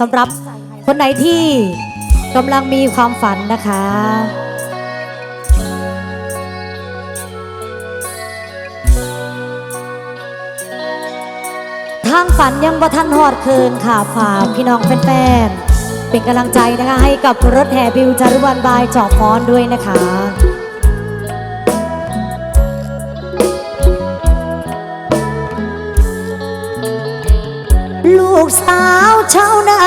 สำหรับคนไหนที่กำลังมีความฝันนะคะ ทางฝันยังบ่ทันหอดคืนค่ะฝากพี่น้องแฟนๆ เป็นกำลังใจนะคะ ให้กับรถแห่บิวจารุวันบายจอกฟ้อนด้วยนะคะ ลูกสาวชาวนา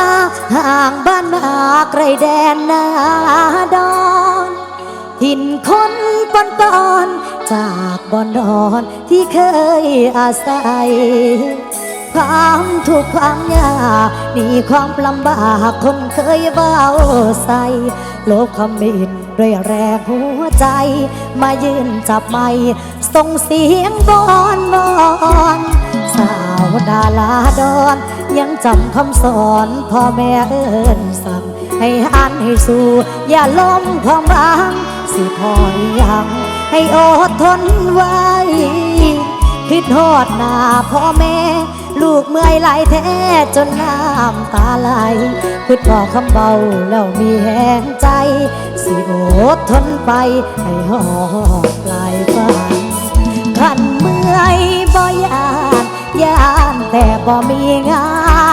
ห่างบ้านนาไกลแดนนาดอนถิ่นคนปอนปอนจากบอนดอนที่เคยอาศัยความทุกข์ความยากนี่ความลำบากคนเคยเบ้าใส่โลกคำมินด้วยแรงหัวใจ มายืนจับไม้ส่งเสียงบอนบอน สาวดาลาดอน ยังจำคำสอนพ่อแม่เอินสั่ง ให้หันให้สู้ อย่าล้มความหวัง สิพอยัง ให้อดทนไว้ คิดทอดหน้าพ่อแม่ ลูกเมื่อยไหลายแท้จนน้ำตาไหลคิดบอคำเบาแล้วมีแหงใจ สิอดทนไป ให้หอดปลายฝันขันเมื่อยบ่ยานยาน แต่บ่มีงา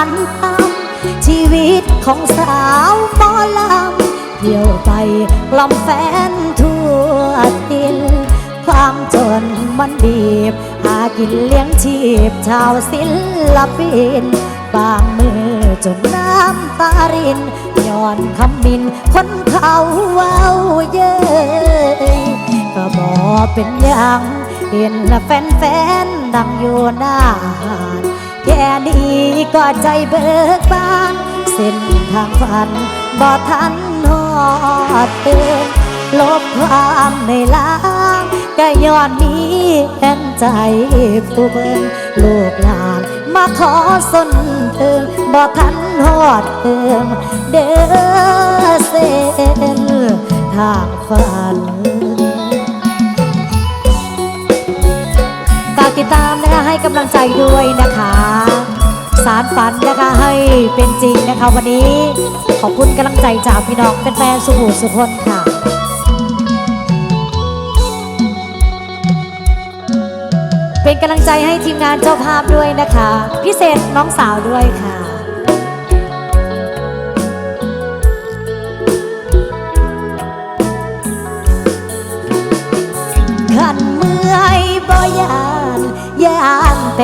นทำชีวิตของสาวหมอลำเที่ยวไปกล่อมแฟนทั่วทินความจนมันบีบ หากินเลี้ยงชีพชาวศิลปิน บางมือจนน้ำตารินย้อนคำมินคนเขาเว้าเย้ยก็บอเป็นอย่างเห็นละแฟนๆดังอยู่หน้าหาน แค่นี้ก็ใจเบิกบาน เส้นทางฝันบ่ทันหอดเตือนลบความในล้างก็ย้อนมีแห่งใจผู้เบิ่งลูกหลานมาขอสนเติมบ่ทันหอดเติมเด้อเส้นทางฝัน ติดตามนะคะให้กำลังใจด้วยนะคะ สารฝันนะคะให้เป็นจริงนะคะวันนี้ ขอบคุณกำลังใจจากพี่น้องเป็นแฟนสุขุสุคนค่ะเป็นกำลังใจให้ทีมงานเจ้าภาพด้วยนะคะ พิเศษน้องสาวด้วยค่ะ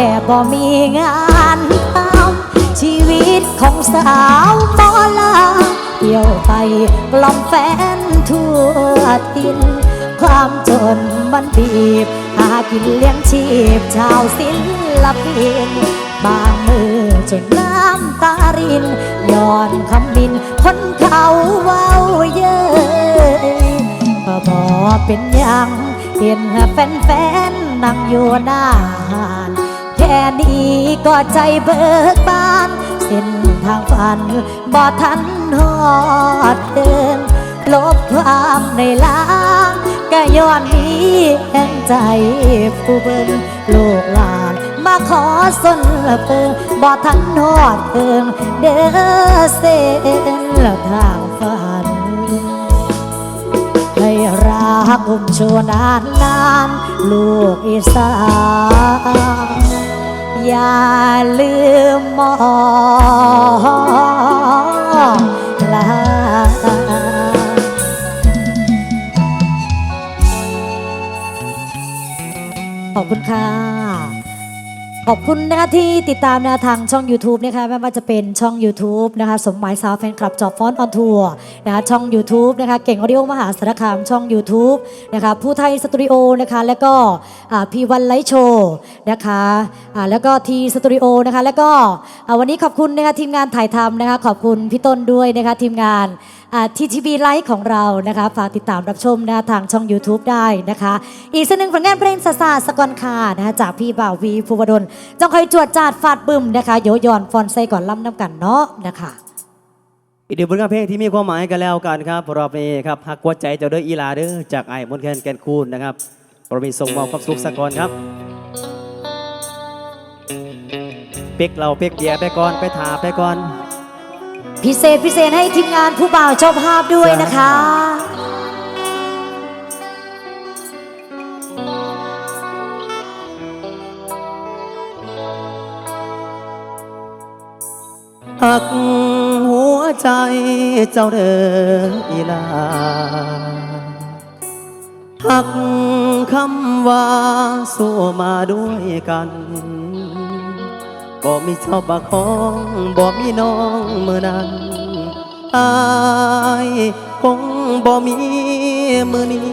แต่บ่มีงานทำชีวิตของสาวหมอลาเที่ยวไปกล่อมแฟนทั่วทิน ความจนมันบีบ หากินเลี้ยงชีพชาวศิลปิน บางมือจนน้ำตารินย้อนคำบิน คนเขาเว้าเย้ยก็บอเป็นอย่างเห็นแฟนๆนั่งอยู่หน้าหาน ค่นี้ก็ใจเบิกบาน เส้นทางฝันบ่ทันหอดเดิน ลบความในล้างก็ย้อนมีแห่งใจผู้เบิ่งลูกหลานมาขอสนเปิงบ่ทันหอดเติมเด้อเส้นทางฝัน ให้รักอุ้มชูนานนาน ลูกอีสาน อย่าลืมมองลาขอบคุณค่ะ ขอบคุณนะคะที่ติดตามนะทางช่อง YouTube นะคะไม่ว่าจะเป็นช่อง YouTube นะคะสมหมายสาวแฟนคลับจอบฟอนออนทัวร์นะคะช่อง YouTube นะคะเก่งออดิโอมหาสารคามช่อง YouTube นะคะผู้ไทยสตูดิโอนะคะแล้วก็พีวันไลท์โชว์นะคะอ่าแล้วก็ทีสตูดิโอนะคะแล้วก็วันนี้ขอบคุณนะคะทีมงานถ่ายทำนะคะขอบคุณพี่ต้นด้วยนะคะทีมงาน ทีทีวีไลฟ์ของเรานะคะฝากติดตามรับชมนะทางช่อง YouTube ได้นะคะ อีกสักหนึ่งผลงานเพลงสาสาสกอนคานะคะจากพี่บ่าววีภูวดลจงคอยจวดจาดฟาดบึมนะคะโยยอนฟอนไซก่อนล่ำน้ำกันเนาะนะคะอีกหนึ่งผลงานเพลงที่มีความหมายกันแล้วกันครับรอบนี้ครับหักหัวใจเจ้าเด้ออีลาเด้อจากไอ้มนแคนแกนคูนนะครับเรมีส่งมอบความสุขสกอนครับเป็กเราเป็กเบียร์ไปก่อนไปถาไปก่อน พิเศษพิเศษให้ทีมงานผู้บ่าวเจ้าภาพด้วยนะคะหักหัวใจเจ้าเด้ออีลาหักคำว่าสู้มาด้วยกัน บ่มีเจ้าปากของบ่มีน้องเมื่อนั้นอายคงบ่มีมือนี้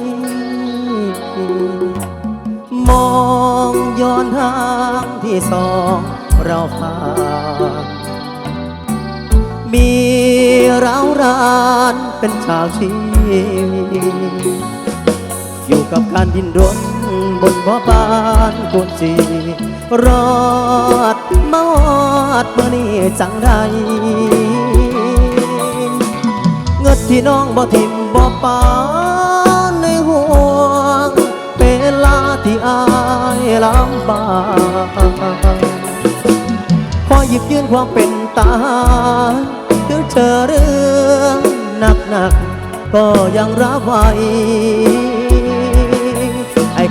มองย้อนทางที่สองเราผ่านมีร้าวรานเป็นชาวชีวิตอยู่กับการดินรน บนบ่อบานกุนจีรอดมอดเมื่อนี้จังใดเงิดที่น้องบ่ทิมบ่ปานในห่วงเวลาที่อายลำบากพอหยิบยื่นความเป็นตาคือเจอเรื่องหนักหนักๆก็ยังรับไหวไอ้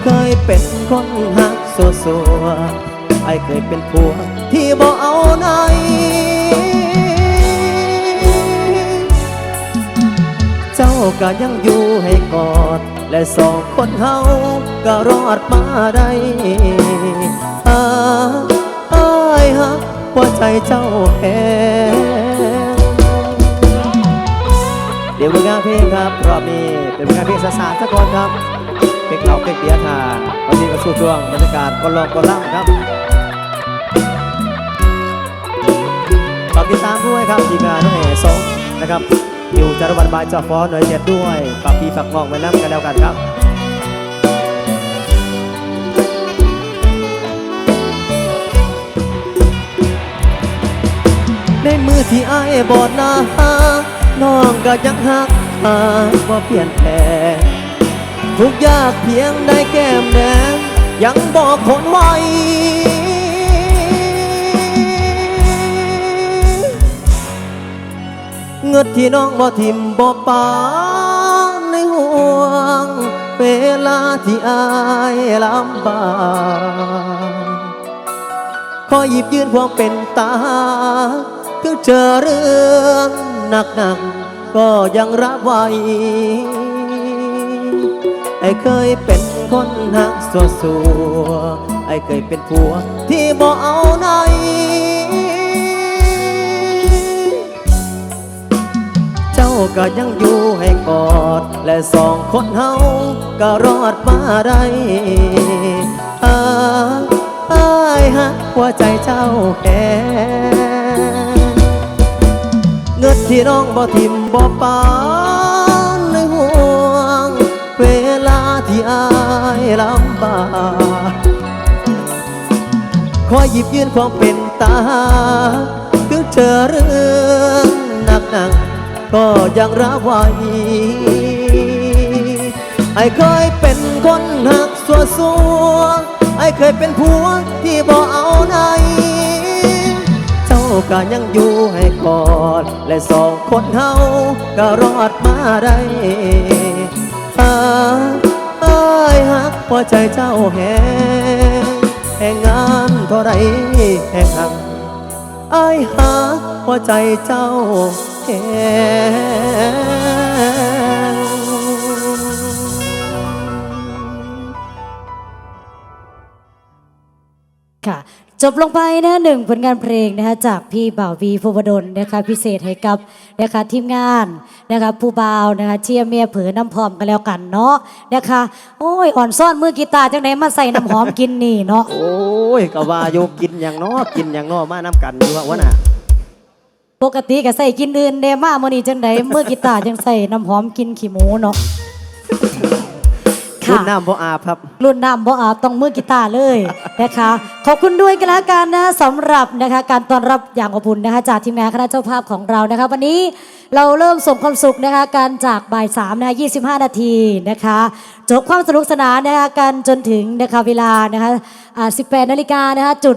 เคยเป็นคนหักสัวสัวๆไอเคยเป็นผัวที่บ่เอาไหนเจ้าก็ยังอยู่ให้กอด และสองคนเฮาก็รอดมาได้อาอ้ายฮักหัวใจเจ้าแหงเดี๋ยวมืองานเพลงครับรอบนี้เป็นมืองานเพลงสาสาสักคนครับ เพลงเราเพลงเบียทาวันนี้ก็สู้ช่วงบรรยากาศก็ลองก็ล่ำครับฝากติดตามด้วยครับทีมงานน้องเอ๋สองนะครับอยู่จารวันบายจอฟอหน่วยเจ็ดด้วยฝากพี่ฝากน้องไว้น้ำกันแล้วกันครับในมือที่ไอ้บอดหน้าน้องก็ยังหักหาว่าเปลี่ยนแปลง ทุกยากเพียงได้แก้มแดงยังบอกคนไว้เงิดที่น้องบ่ทิมบ่ปานในห่วง เวลาที่อายลำบากขอหยิบยื่นความเป็นตาคือเจอเรื่องหนักหนักก็ยังรับไว้ ไอ้เคยเป็นคนหักสัวสัวไอ้เคยเป็นผัวที่บ่เอาไหนเจ้าก็ยังอยู่ให้กอด และสองคนเฮาก็รอดมาได้อาอ้ายฮักหัวใจเจ้าแค่เงิดที่น้องบ่ทิมบ่ปาาที่อายลำบากคอยหยิบยื่นความเป็นตาคือเจอเรื่องหนักหนักก็ยังรับไว้ไอ้เคยเป็นคนหักสัวสัวไอ้เคยเป็นผัวที่บ่เอาไหนเจ้าก็ยังอยู่ให้กอด และสองคนเฮาก็รอดมาได้อ ยฮักพอใจเจ้าแหงแหงงานเท่าไรแหงหักอายหักพอใจเจ้าแหงค่ะ จบลงไปนะหนึ่งผลงานเพลงนะคะจากพี่บ่าววีภูวดลนะคะพิเศษให้กับนะคะทีมงานนะคะผู้บ่าวนะคะเชียร์เมียเผือน้ำพร้อมกันแล้วกันเนาะนะคะโอ้ยอ่อนซ่อนมือกีตาร์จังไหนมาใส่น้ำหอมกินนี่เนาะโอ้ยก็ว่าโยกินอย่างน้อกินอย่างน้อมาน้ำกันอยู่วะน่ะปกติก็ใส่กินอื่นเดมามื่อนี้จังไดมือกีตาร์จังใส่น้ำหอมกินขี้หมูเนาะ รุ่นน้ำพ่ออาบครับ รุ่นน้ำบ่อาบต้องมือกีตาร์เลยนะคะ ขอบคุณด้วยกันแล้วกันนะสำหรับนะคะการต้อนรับอย่างอบอุ่นนะคะ จากทีมงานคณะเจ้าภาพของเรานะคะ วันนี้เราเริ่มส่งความสุขนะคะการจากบ่ายสามนะคะ25นาทีนะคะจบความสนุกสนานนะคะกันจนถึงนะคะเวลานะคะอ่า18นาฬิกานะคะจุด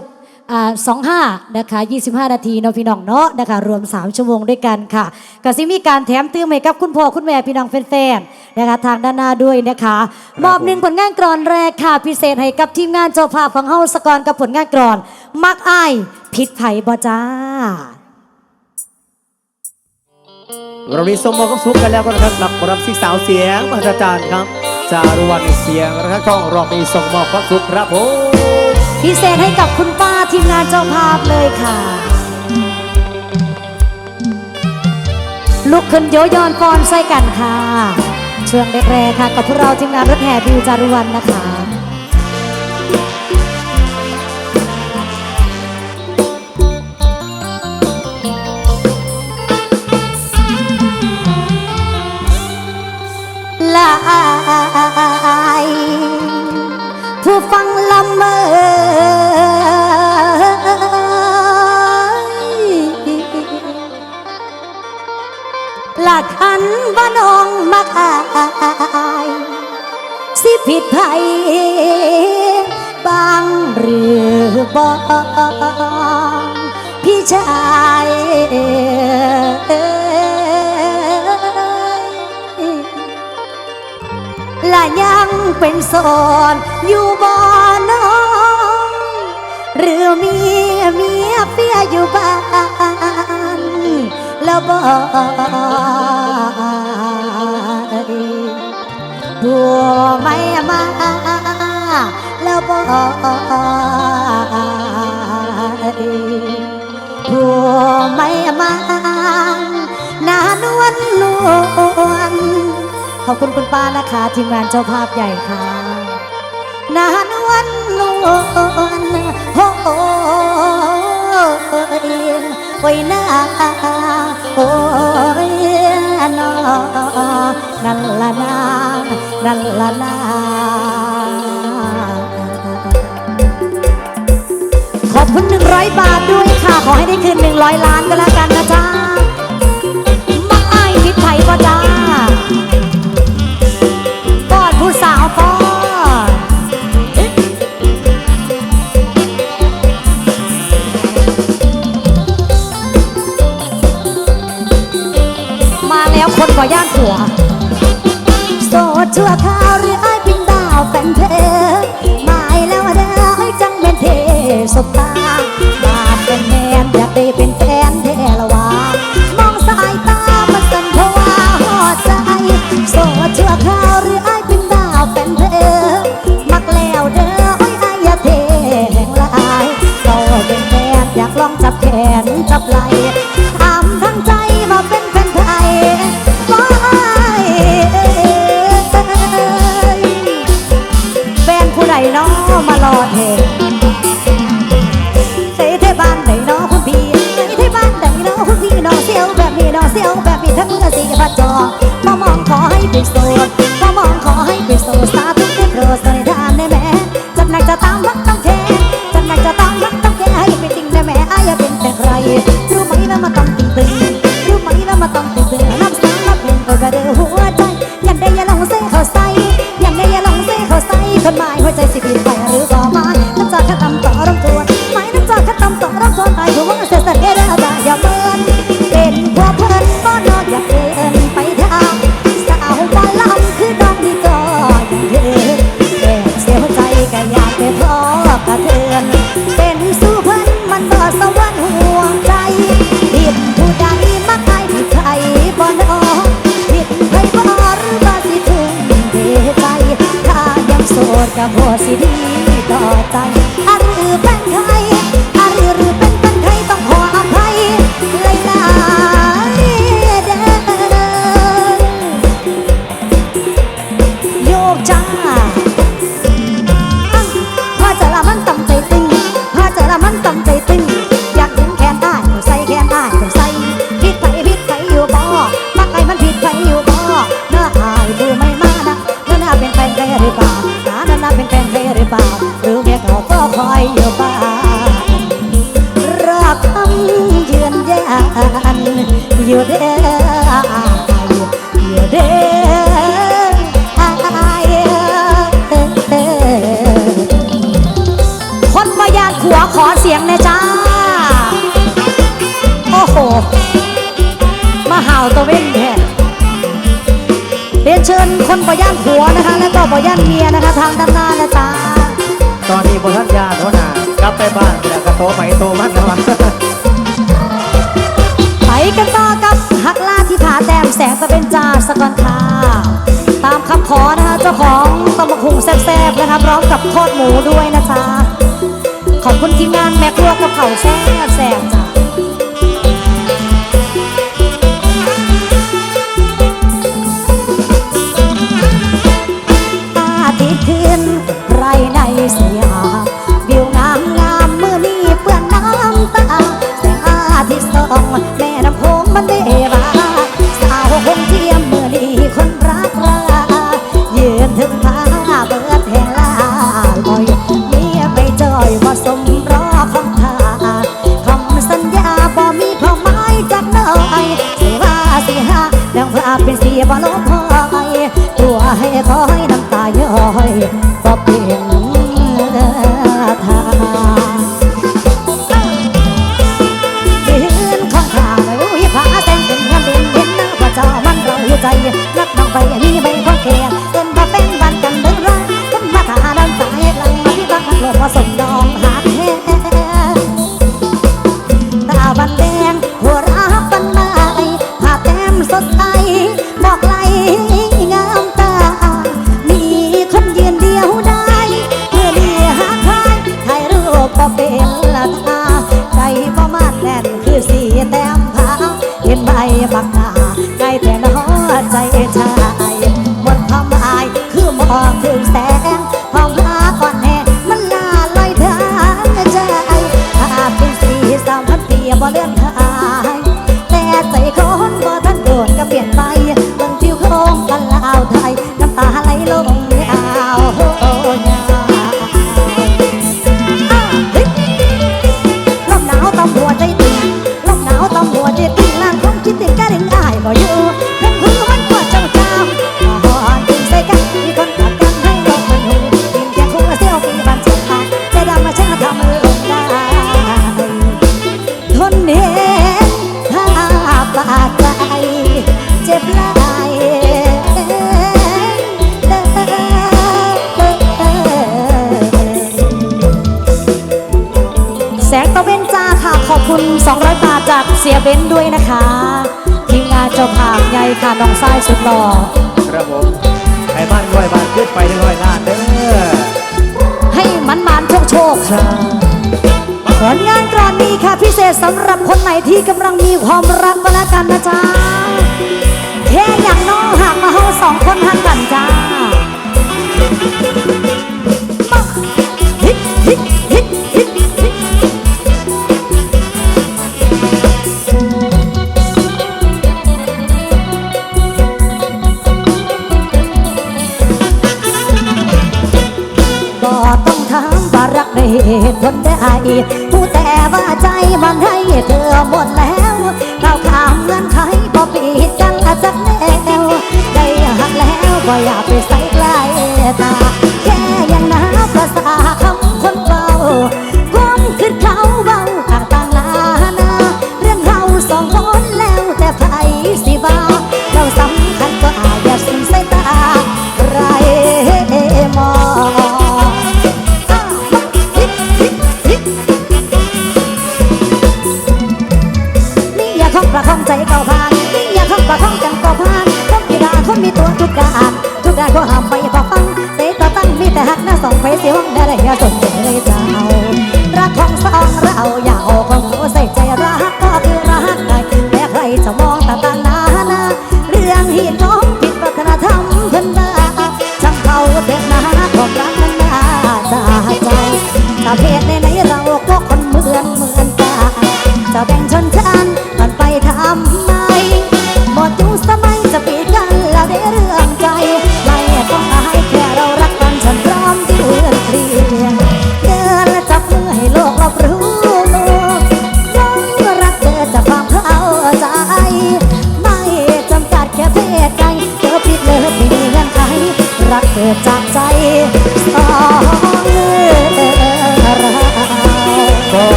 อ่า25นะคะ25นาทีเนาะพี่น้องเนาะนะคะรวม3ชั่วโมงด้วยกันค่ะก็สิมีการแถมตื้มให้กับคุณพ่อคุณแม่พี่น้องแฟนๆนะคะทางด้านหน้าด้วยนะคะมอบหนึ่งผลงานกรอนแรกค่ะพิเศษให้กับทีมงานเจ้าภาพของเฮาสกอนกับผลงานกรอน มักอายผิดไผ่บ่จ้าเรามีสมมองกับสุขกันแล้วก็นะครับกับรับสิสาวเสียงมหัศจรรย์ครับจารุวรรณเสียงนะครับต้องรอบมีส่งมอบความสุขครับผม พิเศษให้กับคุณป้าทีมงานเจ้าภาพเลยค่ะ ลุกขึ้นโยยอนฟอนใส่กันค่ะ ช่วงแรกๆค่ะ กับพวกเราทีมงานรถแห่บิวจารุวันนะคะายสิผิดไผบางหรือบ่พี่ชายและยังเป็นโสดอยู่บ่น้องหรือมีเมียเฟียอยู่บ้านแล้วบ่ บัวไม่มา แล้วบ่บัวไม่มานานวลนวลขอบคุณคุณป้านะคะทีมงานเจ้าภาพใหญ่ค่ะ นานวันนวลโอ้โยโอ้ยนาโอ้ยนอนั่นละนา นั่นละนาขอบคุณหนึ่งร้อยบาทด้วยค่ะ ขอให้ได้คืนหนึ่งร้อยล้านก็แล้วกันนะจ๊ะมักอายทิศไทยป่ะจ้ากอดผู้สาวป้อมาแล้วคนบ่ย่านผัว ชั่วคราวหรือไอ้ายเป็นดาวแฟนเพอ เตอนนี้บทันยาโทนากลับไปบ้านแล้วก็โตไปโตมันนะมันไปกันต่อกับฮักลาที่ผาแต้มแสงตะเป็นจาสกอนค่ะตามคำขอนะคะเจ้าของตำบักหุงแซ่บๆนะคะพร้อมกับทอดหมูด้วยนะจ๊ะขอบคุณทีมงานแม่ครัวกับเข่าแซ่บๆจ้ะ happens to you, but no คุณ 200 บาทจากเสียเบ้นด้วยนะคะ ทีมงานเจ้าภาพใหญ่ค่ะน้องทรายสุดหล่อครับผมให้บ้านร้อยบ้าทขึ้นไปที่ร้อยล้านเด้อให้มันมานโชคโชคค่ะผลงานกรอนนี้ค่ะพิเศษสำหรับคนไหนที่กำลังมีความรักก็แล้วกันนะจ๊ะแค่อย่างน้องห่างมาเฮาสองคนห่างกันจ้า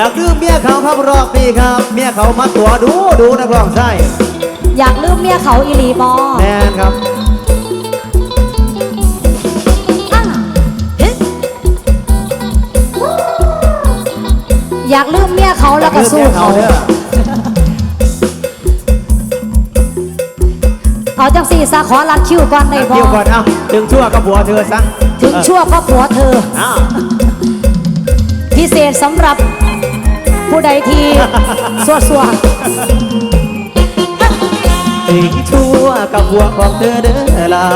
อยากลืมเมียเขาครับรอบนี้ครับ เมียเขามาตัวดูดูนักร้องใช่อยากลืมเมียเขาอีหลีบอแมนครับอะเฮ้ยอยากลืมเมียเขาแล้วก็สู้เขาเด้อเอาจังสี่ซาขอรัดคิวก่อนในบอเที่ยวก่อนเอ้าถึงชั่วกับผัวเธอซะถึงชั่วก็ผัวเธออ้าวพิเศษสำหรับ ผู้ใดที่สวดสวดถึงชั่วกับผัวของเธอเด้อล่ะ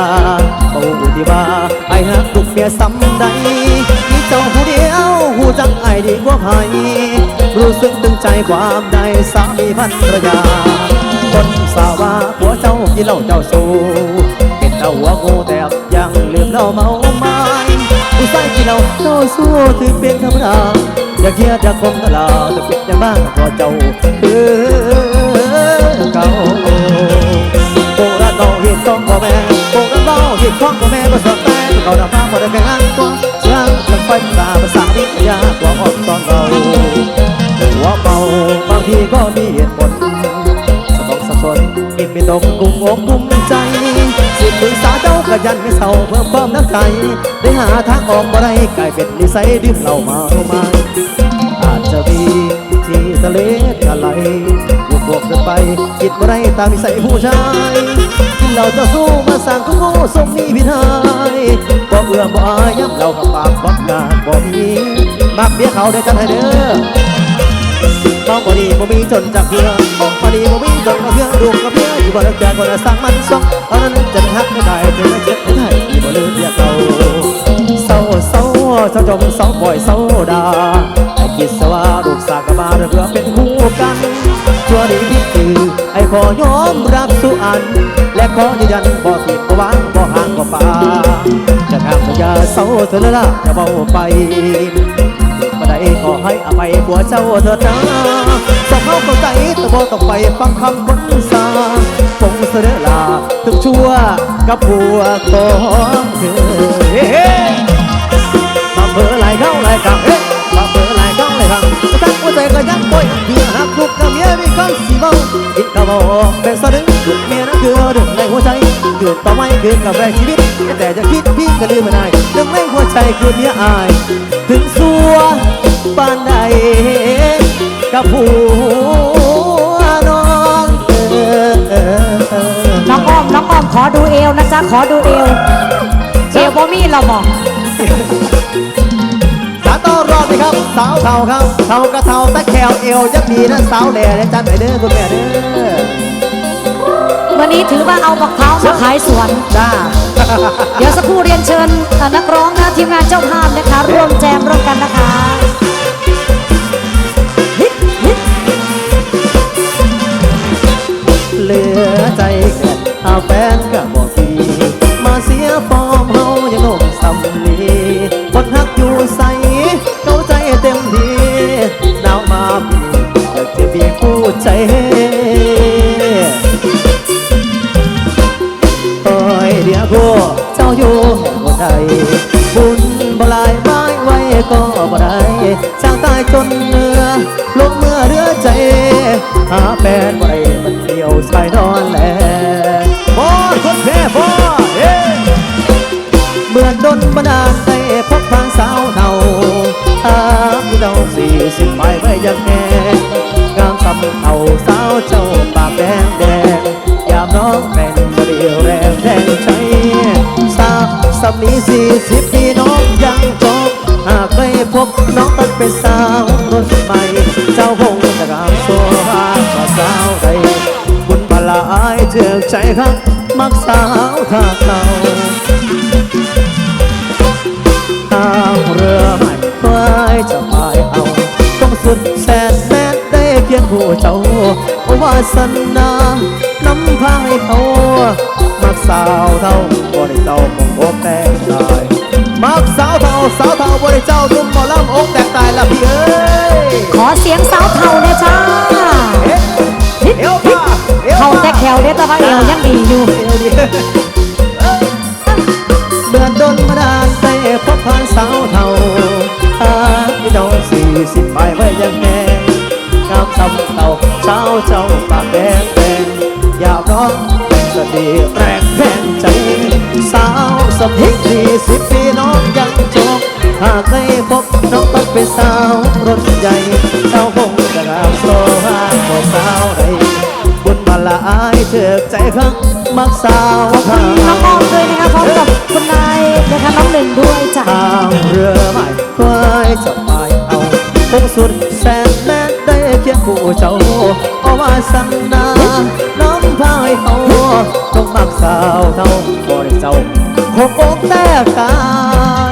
เบาที่ว่าไอ้ฮักลูกเมียซ้ำใดมีเจ้าผู้เดียวหูจักไอ้ดีกว่าไผรู้สึกตึงใจความใดสามีภรรยา คนสาวาผัวเจ้ากินเล้าเจ้าสู้เป็นเจ้าหัวงูแต่ยังลืมเล้าเมาไม้ผู้ชายกินเหล้าเจ้าสู้ถึงเป็นธรรมดา อย่าเครียดอย่าคมตลาจะเป็นอย่างบ้างพอเจ้าคือเก่าโบราณเราเห็นต้องพ่อแม่โบราณเราเห็นของพ่อแม่ก็สอนแต่เขาดำมาพอได้แค่งานก็เชื่องหลังไฟตาภาษาวิยากว่าออกตอนเราหัวเมาบางทีก็มีเหตุผลสมองสับสนกินไม่ตรงกุมอกกุ้มใจ ก็ยันไม่เศร้าเพิ่มความน้ำใจ ได้หาทางออกมาได้กลายเป็นนิสัยดื่มเหล้าเมามาอาจจะมีที่ทะเลอะไรบวกบวกกันไปคิดมาได้ตามนิสัยผู้ชายกินเหล้าจะสู้มาสั่งก็โง่สมมีพินัยบ่เบื่อบ่อายย้ำเหล้ากับปากบักงานบ่มีมักเบี้ยเขาได้กันให้เด้อ มองบ่ดีบ่มีจนจากเพื่อมองบ่ดีบ่มีจนกับเพื่อดูกับเพื่ออยู่บ่ได้แก่คนละสร้างมันสองตอนนั้นจะได้ฮักไม่ได้จะไม่เจ็บไม่ได้ที่บ่ลืมเรียกเราเศร้าเศร้าเศร้าจมเศร้าบ่อยเศร้าดาให้คิดซะว่าลูกสากมาเพื่อเป็นคู่กันชั่วดีพิจือไอ้ขอยอมรับสุอัน และขอยืนยันบ่ผิดบ่หวางบ่ห่างบ่ป่าจะทำสัญญาเศร้าเธอละละจะเบาไป บ่ได้ขอให้อภัยผัวเจ้าเถิดนะสองเขาเข้าใจแต่บ่ต้องไปฟังคำคนสาคงเสนอลาถึงชั่วกับผัวของเธอเฮ้เมาเบอร์หลเข้าหลายคำเฮ้มาเบ ร์หลายเข้าหลายคำตั้งหัวใจก็ยังป่วยเพื่อหักลูกกับเมียมีคำสีเมาอีกกะบอกเป็นสะดึงลูกเมียนั่นคือเรื่องในหัวใจเกิดต่อไม่เกิดกับแรงชีวิต แต่จะคิดพี่ก็ลืมไม่ได้เรื่องในหัวใจคือเมียอาย ถึงสัวปานใดกับผัวน้องเออเอน้องอ้อมน้องอ้อมขอดูเอวนะจ๊ะขอดูเอวเอวบ่มีเราบอก อนรอบนี่ครับสาวเท่าครับเท่ากระเท่าแต่แควเอวยังดีนะสาวแหล่ได้จำไว้เด้อคุณแม่เด้อวันนี้ถือว่าเอาบักเท้ามาขายสวน จ้า เดี๋ยวสักครู่เรียนเชิญเอ่อนักร้องนะทีมงานเจ้าภาพนะคะร่วมแจมร่วมกันนะคะฮิตฮิตเหลือใจแค่เอาแฟนกับบอกทีมาเสียฟอร์มเฮายังโง่สำลีคนหักอยู่ใส อยู่แห่งคนใดบุญบ่หลายไม้ไว้ก็บ่ได้ช่างตายจนเนื้อลงเมื่อเรือใจ หาแฟนบ่ได้มันเดียวชายนอนแลบ่คนแพ้บ่เอ้เมื่อดนบันดาลได้พบทางสาวเท่าอาผู้เจ้าสี่สิบไปไว้ยังแน่งามสำเท่าสาวเจ้าปากแดงแดงยามน้องเป็นเรียวแรงแรงใจ สามีสี่สิบปีน้องยังจบหากไม่พบน้องต้องเป็นสาวรุ่นใหม่ เจ้าคงจะกางโซฮาว่าสาวใดบุญบาลายเจือกใจครับ มักสาวทาเราทางเรือใหม่ไว้จะพายเอา ต้องสุดแสนแม้ได้เพียงผู้เจ้า วาสนานำพาให้เขามักสาวเท่าบ่ได้เจ้าคงโอกแตกตายมักสาวเท่าสาวเท่าบ่ได้เจ้านุ่มหมอลำอกแตกตายละพี่เอ้ยขอเสียงสาวเท่าเลยจ้าเอ๊ะเอวมาเอวเท่าแต่แขแถวเด้อแต่ว่าเอวยังดีอยู่เอวดีเมื่อดนมาดานไปพบผ่านสาวเท่าอายุน้องสี่สิบไปไว้ยังแน่ามซ้ำเต่าสาวเจ้าปากแดงแดงอย่าร้องสะดีแรงแทนใจสาวสะพิกสี่สิบปีน้องยังจบหากได้พบน้องต้องเป็นสาวรถใหญ่เจ้าคงจะงามโซฮาของสาวใดบุญมาละอายเถิดใจครั้งมักสาวขอบคุณน้องออมด้วยนะคะพร้อมกับคุณนายนะคะน้องหนึ่งด้วยจ้ะทางเรือใหม่ควายจะไปเอาคงสุดแสน เจ้าเพราะว่าสันนาน้องพายเขาต้องมักสาวเท่าบ่ได้เจ้าหกอกแตกตาย